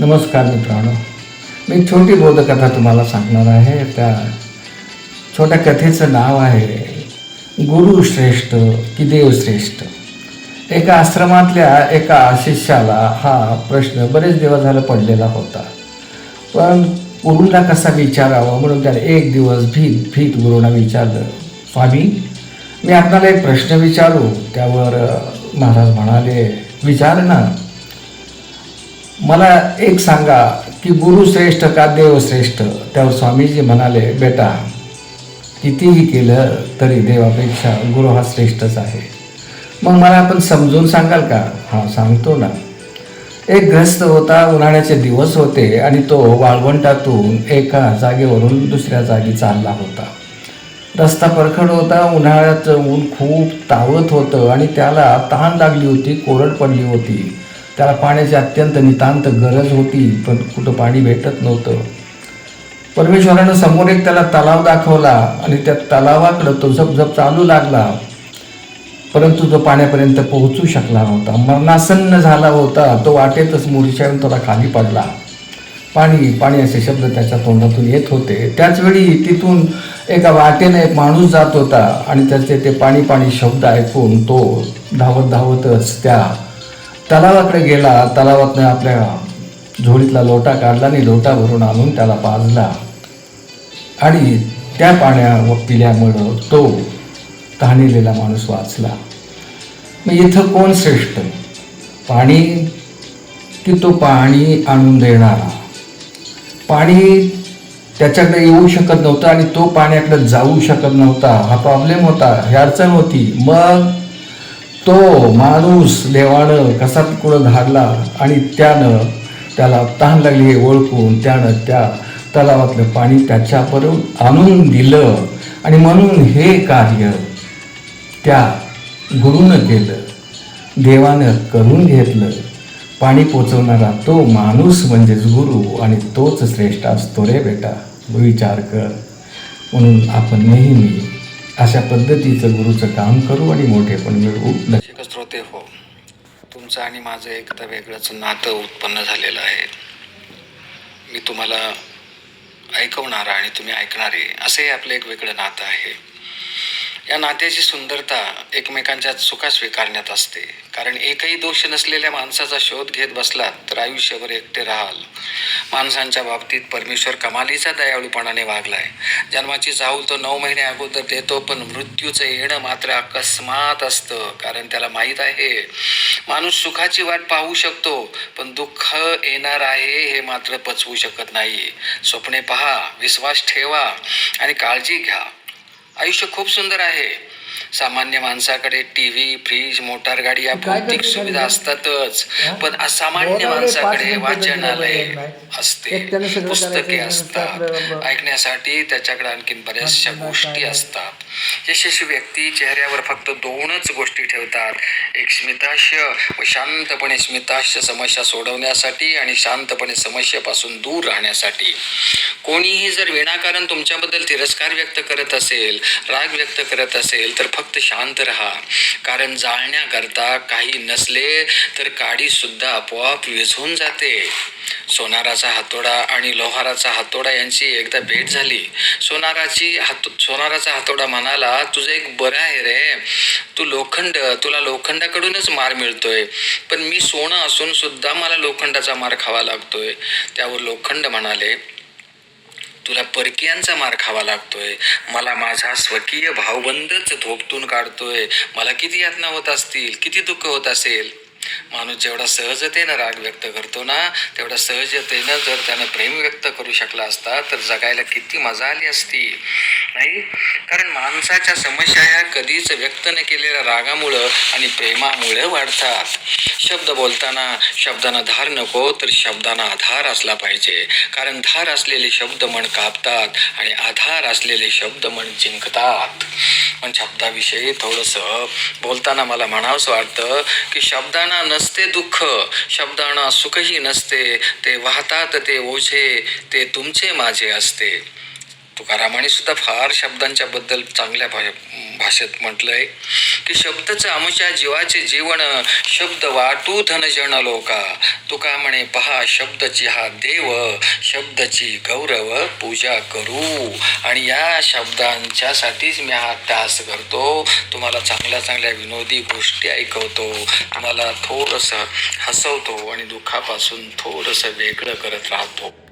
नमस्कार मित्रांनो. मी छोटी बोधकथा तुम्हाला सांगणार आहे. त्या छोट्या कथेचं नाव आहे गुरु श्रेष्ठ की देव श्रेष्ठ. एका आश्रमातल्या एका शिष्याला हा प्रश्न बरेच दिवस झालं पडलेला होता. पण गुरुंना कसा विचारावा म्हणून त्याने एक दिवस भीत भीत गुरुंना विचारलं स्वामी मी आपणाला एक प्रश्न विचारू. त्यावर महाराज म्हणाले विचार ना. मला एक सांगा की गुरु श्रेष्ठ का देव श्रेष्ठ? त्यावर स्वामीजी म्हणाले बेटा कितीही केलं तरी देवापेक्षा गुरु हा श्रेष्ठच आहे. मग मला आपण समजून सांगाल का? हा सांगतो ना. एक ग्रस्त होता उन्हाळ्याचे दिवस होते आणि तो वाळवंटातून एका जागेवरून दुसऱ्या जागी चालला होता. रस्ता परखड होता उन्हाळ्यात ऊन खूप तावत होतं आणि त्याला तहान लागली होती कोरड पडली होती. त्याला पाण्याची अत्यंत नितांत गरज होती पण कुठं पाणी भेटत नव्हतं. परमेश्वरानं समोर एक त्याला तलाव दाखवला आणि त्या तलावाकडं तो झपझप चालू लागला. परंतु तो पाण्यापर्यंत पोहोचू शकला नव्हता. मरणासन्न झाला होता. तो वाटेतच मुरशावून त्याला खाली पडला. पाणी पाणी असे शब्द त्याच्या तोंडातून येत होते. त्याचवेळी तिथून एका वाटेने एक माणूस जात होता आणि त्याचे ते पाणी पाणी शब्द ऐकून तो धावत धावतच त्या तलावाकडे गेला तलावातनं आपल्या झोळीतला लोटा काढला आणि लोटा भरून आणून त्याला पाजला. आणि त्या पाण्या पिल्यामुळं तो तहानिलेला माणूस वाचला. मग इथं कोण श्रेष्ठ? पाणी? की तो पाणी आणून देणारा? पाणी त्याच्याकडे येऊ शकत नव्हतं आणि तो पाण्याकडे जाऊ शकत नव्हता. हा प्रॉब्लेम होता ही अडचण होती. मग तो माणूस देवानं कसा कुठं धाडला आणि त्यानं त्याला तहान लागली हे ओळखून त्यानं त्या तलावातलं पाणी त्याच्यापर्यंत आणून दिलं. आणि म्हणून हे कार्य त्या गुरुनं केलं. देवानं करून घेतलं. पाणी पोचवणारा तो माणूस म्हणजेच गुरु आणि तोच श्रेष्ठ असतो रे बेटा. विचार कर. म्हणून आपण नेहमी अशा पद्धतीचं गुरुचं काम करू आणि मोठेपण मिळवू. तुमचं आणि माझं एक तर वेगळंच नातं उत्पन्न झालेलं आहे. मी तुम्हाला ऐकवणारा आणि तुम्ही ऐकणारे असे आपलं एक वेगळं नातं आहे. या नात्याची सुंदरता एकमेकांच्या चुका स्वीकारण्यात असते. कारण एकही दोष नसलेल्या माणसाचा शोध घेत बसलात तर आयुष्यभर एकटे राहाल. माणसांच्या बाबतीत परमेश्वर कमालीचा दयाळूपणाने वागलाय. जन्माची चाहूल तो नऊ महिने अगोदर देतो पण मृत्यूचं येणं मात्र अकस्मात असतं कारण त्याला माहीत आहे माणूस सुखाची वाट पाहू शकतो पण दुःख येणार आहे हे मात्र पचवू शकत नाही. स्वप्ने पहा विश्वास ठेवा आणि काळजी घ्या. आयुष्य खूप सुंदर आहे. सामान्य माणसाकडे टीव्ही फ्रीज मोटार गाडी या भौतिक सुविधा असतातच. पण असामान्य माणसाकडे वाचनालय असते. पुस्तके असतात. ऐकण्यासाठी त्याच्याकडे आणखीन बऱ्याचशा गोष्टी असतात. यशस्वी व्यक्ती चेहऱ्यावर फक्त दोनच गोष्टी ठेवतात. एक स्मिताश्य व शांतपणे स्मिताश्य समस्या सोडवण्यासाठी आणि शांतपणे समस्येपासून दूर राहण्यासाठी. कोणीही जर विनाकारण तुमच्याबद्दल तिरस्कार व्यक्त करत असेल राग व्यक्त करत असेल तर फक्त शांत राहा. कारण जाळण्याकरता काही नसले तर काडी सुद्धा आपोआप विझून जाते. सोनाराचा हातोडा आणि लोहाराचा हातोडा यांची एकदा भेट झाली. सोनाराची हात सोनाराचा हातोडा म्हणाला तुझं एक बरं आहे रे. तू लोखंड तुला लोखंडाकडूनच मार मिळतोय. पण मी सोनं असून सुद्धा मला लोखंडाचा मार खावा लागतोय. त्यावर लोखंड म्हणाले तुला परकीयांचा मार खावा लागतोय. मला माझा स्वकीय भावबंधच धोपटून काढतोय. मला किती यातना होत असतील किती दुःख होत असेल? माणूस जेवढा सहजतेनं राग व्यक्त करतो ना तेवढा सहजतेनं जर त्यानं प्रेम व्यक्त करू शकला असता तर जगायला किती मजा आली असती. नाही? कारण माणसाच्या समस्या ह्या कधीच व्यक्त न केलेल्या रागामुळं आणि प्रेमामुळे वाढतात. शब्द बोलताना शब्दांना धार नको तर शब्दांना आधार असला पाहिजे. कारण धार असलेले शब्द मन कापतात आणि आधार असलेले शब्द मन जिंकतात. पण शब्दाविषयी थोडंसं बोलताना मला म्हणावंसं वाटतं की शब्दांना नसते दुःख शब्दांना सुखही नसते ते वाहतात ते ओझे ते तुमचे माझे असते. तुकारामाने सुद्धा फार शब्दांच्या बद्दल चांगल्या भा भाषेत म्हटलंय की शब्दच आमच्या जीवाचे जीवन शब्द वाटू धन जण लोका. तुका म्हणे पहा शब्दची हा देव शब्दची गौरव पूजा करू. आणि या शब्दांच्यासाठीच मी हा त्यास करतो. तुम्हाला चांगल्या चांगल्या विनोदी गोष्टी ऐकवतो. तुम्हाला थोडंसं हसवतो आणि दुःखापासून थोडंसं वेगळं करत राहतो.